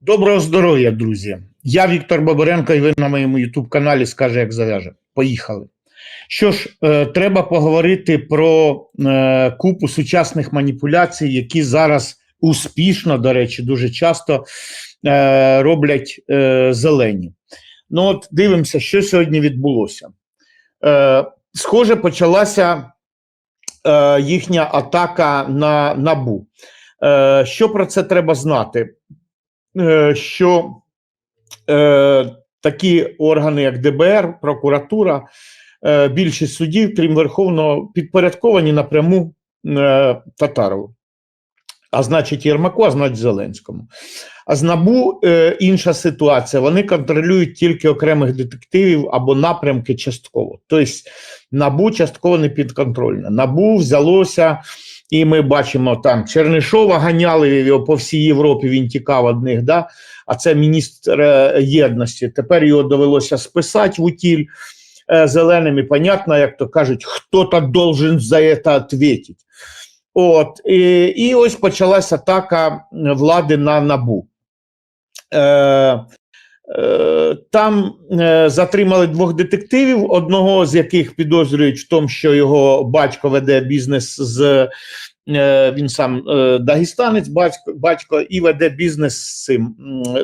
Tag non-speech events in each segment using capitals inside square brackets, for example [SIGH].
Доброго здоров'я, друзі! Я Віктор Бабаренко, і ви на моєму youtube каналі скаже, як зав'яже. Поїхали. Що ж, е, треба поговорити про е, купу сучасних маніпуляцій, які зараз успішно, до речі, дуже часто е, роблять е, зелені. Ну, от дивимося, що сьогодні відбулося. Е, схоже, почалася е, їхня атака на набу. Е, що про це треба знати? Е, що е, такі органи, як ДБР, прокуратура, е, більшість судів, крім Верховного, підпорядковані напряму Татарову. А значить, Єрмаку, а значить Зеленському. А з НАБУ е, інша ситуація. Вони контролюють тільки окремих детективів або напрямки частково. Тобто НАБУ частково не підконтрольне. НАБУ взялося. І ми бачимо там Чернишова ганяли його по всій Європі. Він тікав одних. Да? А це міністр е, єдності. Тепер його довелося списати в утіль е, зеленим. І понятно, як то кажуть, хто-то должен за це відповідати. От і, і ось почалася атака влади на набу. Е, там е, затримали двох детективів, одного з яких підозрюють в тому, що його батько веде бізнес з е, він сам е, дагестанець, батько, батько і веде бізнес з цим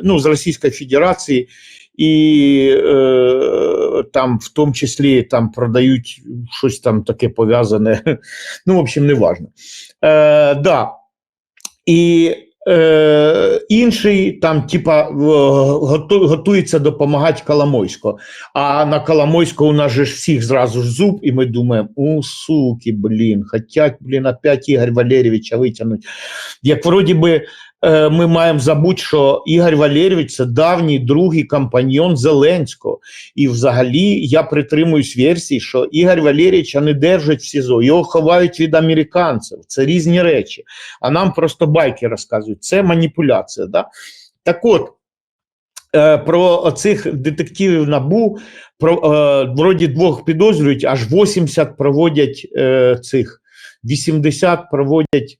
ну, з Російської Федерації, і е, там в тому числі там продають щось там таке пов'язане. [LAUGHS] Ну, в общем, не важно. Е, да. І е, інший там, типа, готу, готується допомагати Коломойську. А на Коломойську у нас же ж всіх зразу ж зуб, і ми думаємо, у суки, блін, хотять, блін, опять Ігор Валерійовича витягнути. Як вроді би ми маємо забути, що Ігор Валерійович це давній другий компаньйон Зеленського. І взагалі я притримуюсь версії, що Ігор Валерійовича не держать в СІЗО, його ховають від американців. Це різні речі. А нам просто байки розказують. Це маніпуляція. Да? Так от. е, Про цих детективів набу про е, вроді двох підозрюють, аж 80 проводять е, цих 80 проводять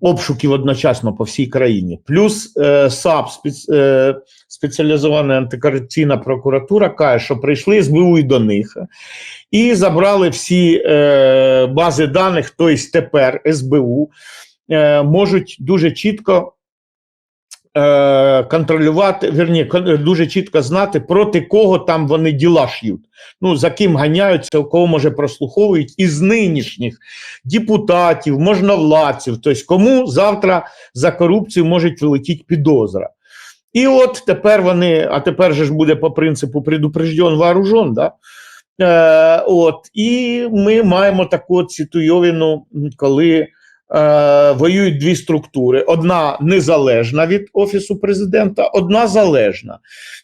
обшуків одночасно по всій країні. Плюс е, САП спец, е, спеціалізована антикорупційна прокуратура каже, що прийшли СБУ і до них і забрали всі е, бази даних, тобто тепер СБУ е, можуть дуже чітко контролювати, верні, дуже чітко знати, проти кого там вони діла ш'ють. Ну, за ким ганяються, кого може прослуховують із нинішніх депутатів, можновладців, тобто кому завтра за корупцію можуть вилетіти підозра. І от тепер вони, а тепер же ж буде по принципу предупрежден вооружен, да? Е, от, і ми маємо таку от ситуйовину, коли е, воюють дві структури: одна незалежна від Офісу президента, одна залежна.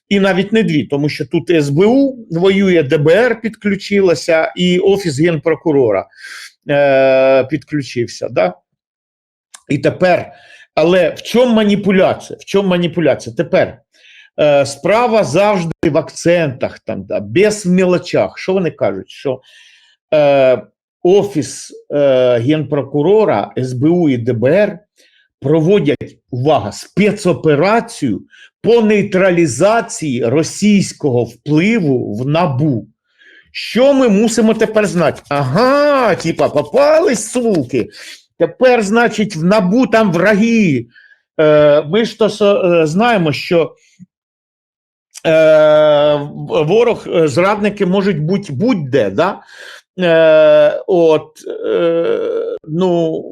І навіть не дві, тому що тут СБУ воює, ДБР підключилося, і Офіс генпрокурора е, підключився. Да? І тепер, але в чому маніпуляція? В чому маніпуляція? Тепер е, справа завжди в акцентах, там, да, без мелочах. Що вони кажуть? Що е, Офіс е, генпрокурора, СБУ і ДБР проводять увага, спецоперацію по нейтралізації російського впливу в набу. Що ми мусимо тепер знати? Ага, типа попались суки. Тепер, значить, в набу там враги. Е, ми ж то е, знаємо, що е, ворог, е, зрадники можуть бути будь-де. Да? Е, от, е, ну,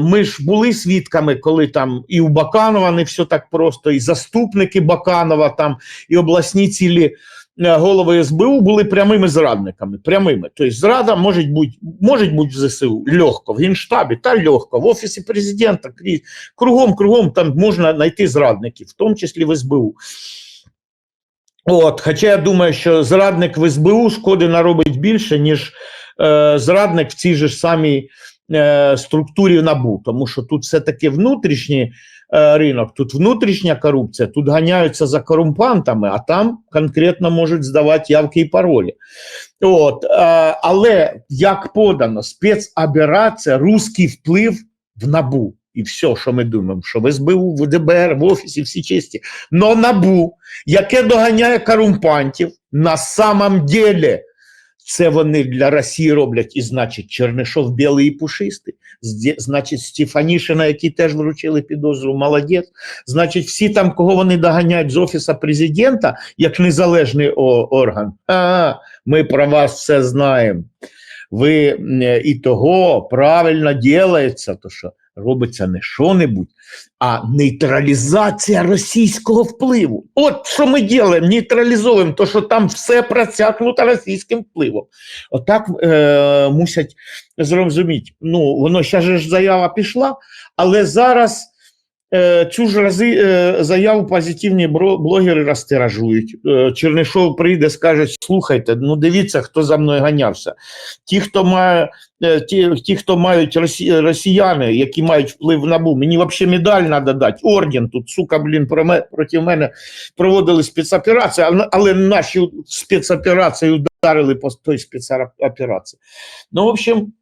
ми ж були свідками, коли там і у Баканова не все так просто, і заступники Баканова, там, і обласні цілі е, голови СБУ були прямими зрадниками. Прямими. Тобто зрада може бути, може бути в ЗСУ легко, в Генштабі та легко, в Офісі президента, кругом, кругом там можна знайти зрадників, в тому числі в СБУ. От, хоча я думаю, що зрадник в СБУ шкоди наробить більше, ніж е, зрадник в цій же ж самій е, структурі НАБУ, тому що тут все-таки внутрішній е, ринок, тут внутрішня корупція, тут ганяються за корумпантами, а там конкретно можуть здавати явки і паролі. От, е, але як подано, спецоперація, руський вплив в НАБУ. І все, що ми думаємо, що в СБУ, в ДБР, в Офісі всі чисті. Но НАБУ, яке доганяє корумпантів, на самом деле це вони для Росії роблять. І значить, Чернишов білий і пушистий, значить, Стефанішина, який теж вручили підозру, молодець. Значить, всі там, кого вони доганяють з Офіса президента, як незалежний орган. А, ми про вас все знаємо. Ви і того правильно ділається, то що робиться не що-небудь, а нейтралізація російського впливу. От що ми робимо, нейтралізуємо, то що там все просякнуто російським впливом. Отак е, мусять зрозуміти. Ну, воно ще ж заява пішла, але зараз цю ж рази е, заяву позитивні блогери розтиражують. Е, Чернишов прийде, скаже: слухайте, ну дивіться, хто за мною ганявся. Ті, хто має, е, ті, ті, хто мають росі, росіяни, які мають вплив на БУ, мені взагалі медаль треба дати, орден тут, сука, блін, проти мене проводили спецоперації, але наші спецоперації ударили по той спецоперації. Ну, в общем,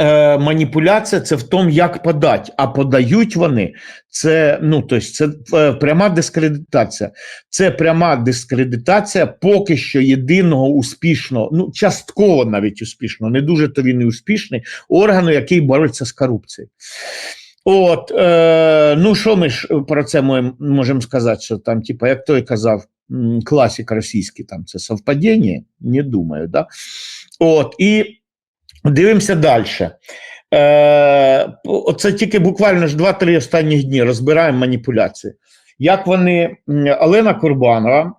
е, маніпуляція це в тому, як подати. А подають вони це, ну, тобто, це е, пряма дискредитація. Це пряма дискредитація поки що єдиного успішного, ну частково навіть успішного, не дуже то він і успішний органу, який бореться з корупцією. От, е, ну що ми ж про це можемо сказати, що там, типа, як той казав, класик російський, там це совпадіння? Не думаю, да? От, і дивимося далі. Е, оце тільки буквально ж 2-3 останніх дні розбираємо маніпуляції. Як вони, Олена Курбанова,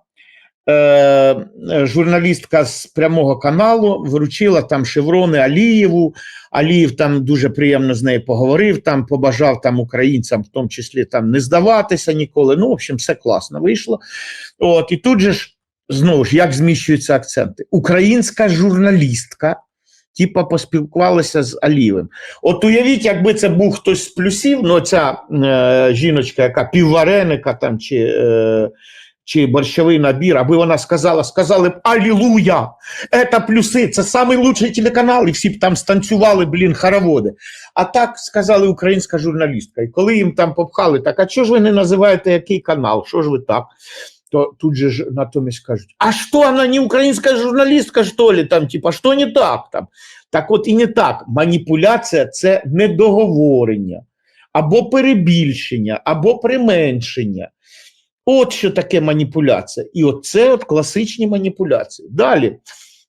е, журналістка з прямого каналу, вручила там шеврони Алієву. Алієв там дуже приємно з нею поговорив, там побажав там українцям, в тому числі там не здаватися ніколи. Ну, в общем, все класно вийшло. От, і тут же ж знову ж як зміщуються акценти. Українська журналістка. Типа поспілкувалася з Алієвим. От уявіть, якби це був хтось з плюсів, ну ця е, жіночка, яка піввареника там чи, е, чи борщовий набір, аби вона сказала, сказали б Алілуя! Це плюси, це лучший телеканал, і всі б там станцювали, блін, хороводи. А так сказали українська журналістка. І коли їм там попхали, так а чого ж ви не називаєте який канал? Що ж ви так? То тут же натомість кажуть: а що вона не українська журналістка, що ли? Там, типа, що не так там? Так от і не так. Маніпуляція це недоговорення, або перебільшення, або применшення. От що таке маніпуляція. І от це от класичні маніпуляції. Далі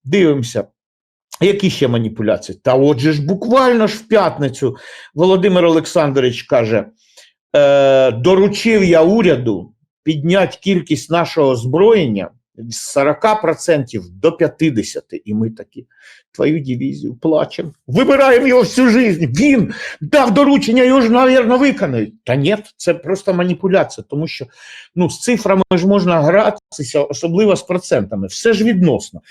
дивимося. Які ще маніпуляції? Та отже ж буквально ж в п'ятницю Володимир Олександрович каже: е, доручив я уряду підняти кількість нашого озброєння з 40% до 50%. І ми такі, твою дивізію, плачемо. Вибираємо його всю життя. Він дав доручення, його ж, мабуть, виконають. Та ні, це просто маніпуляція, тому що ну, з цифрами ж можна гратися, особливо з процентами. Все ж відносно.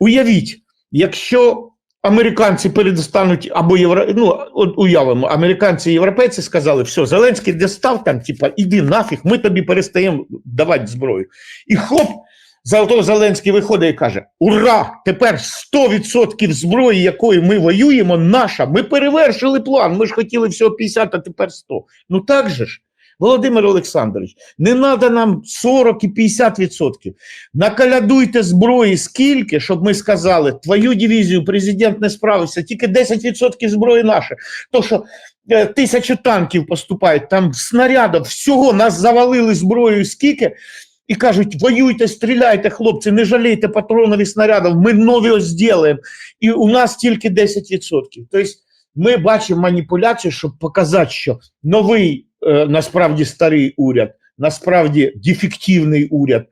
Уявіть, якщо американці перестануть або євро, ну, от уявимо, американці і європейці сказали, все, Зеленський достав там, типа, іди нафіг, ми тобі перестаємо давати зброю. І хоп, зато Зеленський виходить і каже: Ура! Тепер 100% зброї, якою ми воюємо, наша. Ми перевершили план. Ми ж хотіли всього 50, а тепер 100. Ну так же ж. Володимир Олександрович, не треба нам 40 і 50 відсотків. Накалядуйте зброї скільки, щоб ми сказали, твою дивізію президент не справився, тільки 10 відсотків зброї наше. То, що е, тисячу танків поступають, там снарядів, всього нас завалили зброєю скільки, і кажуть, воюйте, стріляйте, хлопці, не жалійте патронів і снарядів, ми нові зробимо. І у нас тільки 10%. Тобто ми бачимо маніпуляцію, щоб показати, що новий, насправді старий уряд, насправді дефективний уряд.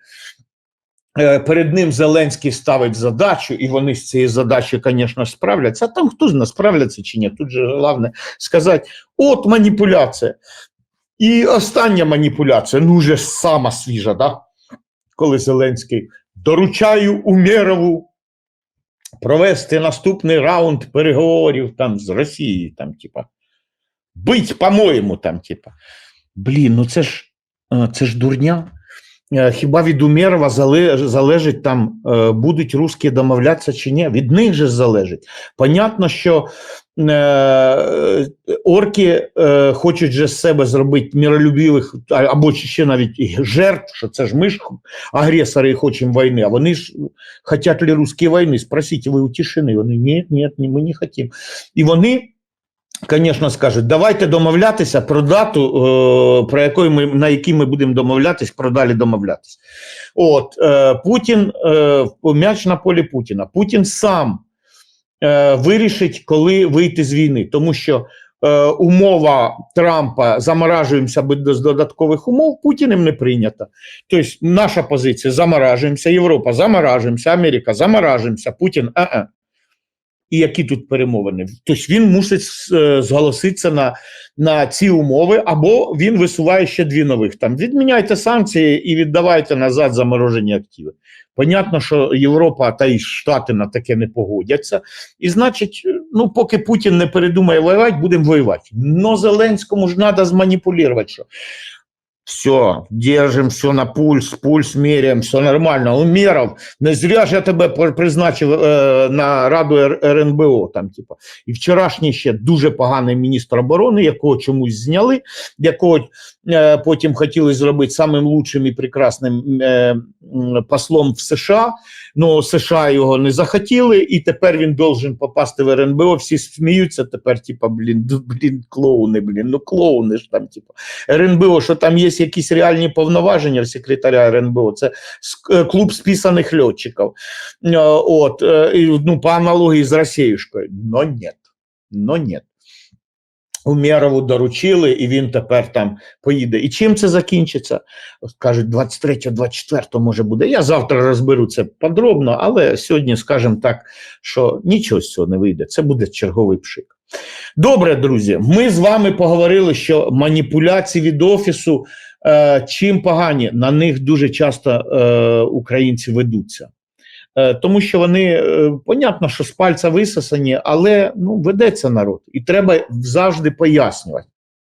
Е, Перед ним Зеленський ставить задачу, і вони з цією задачею, звісно, справляться. А там хто з нас справляться чи ні? Тут же головне сказати: от маніпуляція. І остання маніпуляція, ну вже сама свіжа, да? коли Зеленський доручаю Умєрову провести наступний раунд переговорів там з Росією, там, типа, бить, по-моєму, там, типа. Блін, ну це ж, це ж дурня. Е, Хіба від Умєрова залежить там, е, будуть русські домовлятися чи ні? Від них же залежить. Понятно, що е, орки е, хочуть же з себе зробити миролюбивих, а- або ще навіть жертв, що це ж ми ж агресори і хочемо війни, а вони ж хочуть ли русські війни? Спросіть, ви у Тишини? Вони ні, ні, ні, ми не хочемо. І вони Звісно, скажуть, давайте домовлятися про дату, е, про якої ми на якій ми будемо домовлятись, про далі домовлятись. От е, Путін е, м'яч на полі Путіна. Путін сам вирішить, коли вийти з війни, тому що умова Трампа заморажуємося без додаткових умов, Путіним не прийнята. Тобто, наша позиція заморажуємося, Європа заморажуємося, Америка заморажуємося, Путін а-а. І які тут перемовини? Тобто він мусить е, зголоситися на, на ці умови, або він висуває ще дві нових. Там відміняйте санкції і віддавайте назад заморожені активи. Понятно, що Європа та й Штати на таке не погодяться. І значить, ну поки Путін не передумає воювати, будемо воювати. Но Зеленському ж треба зманіпулювати. Що все, держим все на пульс, пульс меряем, все нормально. Умеров, не зря ж я тебе призначив е, на Раду РНБО. Там, типу. І вчорашній ще дуже поганий міністр оборони, якого чомусь зняли, якого е, потім хотіли зробити самим лучшим і прекрасним е, послом в США. Ну, США його не захотіли, і тепер він должен попасти в РНБО. Всі сміються тепер, типу, блін, блін, клоуни, блін, ну клоуни ж там, типу. РНБО, що там є якісь реальні повноваження в секретаря РНБО, це е, клуб списаних льотчиків. Е, От, е, ну, по аналогії з Росіюшкою. Но нет. Но нет. Умєрову доручили, і він тепер там поїде. І чим це закінчиться? Кажуть, 23-24 може буде. Я завтра розберу це подробно, але сьогодні скажемо так, що нічого з цього не вийде. Це буде черговий пшик. Добре, друзі, ми з вами поговорили, що маніпуляції від офісу е, чим погані, на них дуже часто е, українці ведуться. Е, тому що вони, е, понятно, що з пальця висосані, але ну, ведеться народ. І треба завжди пояснювати.